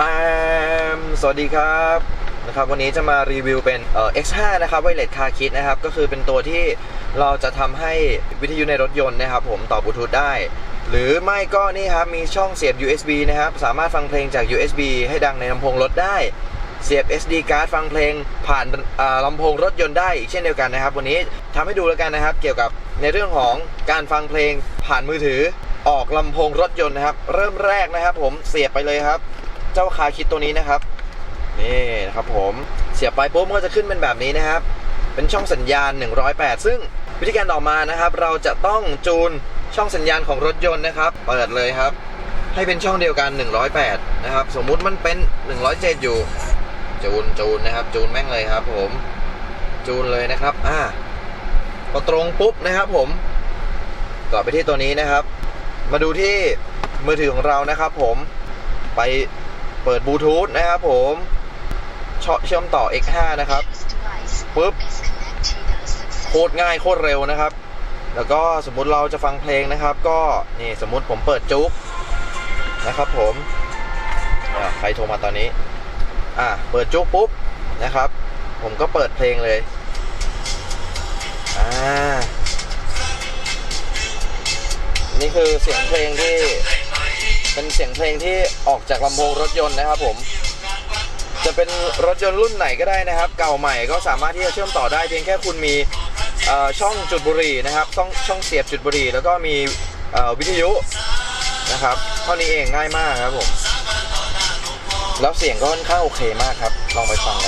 ฮมสวัสดีครับนะครับวันนี้จะมารีวิวเป็นเอ่อ X5 นะครับไวเลสคาคิดนะครับ ก็คือเป็นตัวที่เราจะทำให้วิทยุในรถยนต์นะครับ ผมต่อบลูทูธได้ หรือไม่ก็นี่ครับ มีช่องเสียบ USB นะครับ สามารถฟังเพลงจาก USB ให้ดังในลำโพงรถได้ เสียบ SD card ฟังเพลงผ่านลำโพงรถยนต์ได้อีกเช่นเดียวกันนะครับ วันนี้ทำให้ดูแล้วกันนะครับ เกี่ยวกับในเรื่องของการฟังเพลงผ่านมือถือออกลำโพงรถยนต์นะครับ เริ่มแรกนะครับ ผมเสียบไปเลยครับ เจ้าคาคิดตัวนี้นะครับนี่นะครับผมเสียบไปปุ๊บมันก็จะขึ้นเป็นแบบนี้นะครับ เป็นช่องสัญญาณ 108 ซึ่งวิธีการต่อมานะครับ เราจะต้องจูนช่องสัญญาณของรถยนต์นะครับเปิดเลยครับ ให้เป็นช่องเดียวกัน 108 นะครับ สมมุติมันเป็น 107 อยู่ จูนจูนนะครับ จูนแม่งเลยครับ ผมจูนเลยนะครับอ่าพอตรงปุ๊บนะครับ ผมต่อไปที่ตัวนี้นะครับ มาดูที่มือถือของเรานะครับ ผมไป เปิดบลูทูธนะครับผมเชื่อมต่อ X5 นะครับปึ๊บโคตรง่ายโคตรเร็วนะครับ แล้วก็สมมุติเราจะฟังเพลงนะครับ ก็นี่สมมุติผมเปิดจุ๊กนะครับ ผมใครโทรมาตอนนี้ อ่าเปิดจุ๊กปุ๊บนะครับ ผมก็เปิดเพลงเลยอ่านี่คือเสียงเพลงที่ เป็นเสียงเพลงที่ออกจากลำโพงรถยนต์นะครับผม จะเป็นรถยนต์รุ่นไหนก็ได้นะครับ เก่าใหม่ก็สามารถที่จะเชื่อมต่อได้เพียงแค่คุณมีช่องจุดบุหรี่นะครับ ช่องช่องเสียบจุดบุหรี่ แล้วก็มีวิทยุนะครับเท่านี้เองง่ายมากครับผม แล้วเสียงก็ค่อนข้างโอเคมากครับ ลองไปฟัง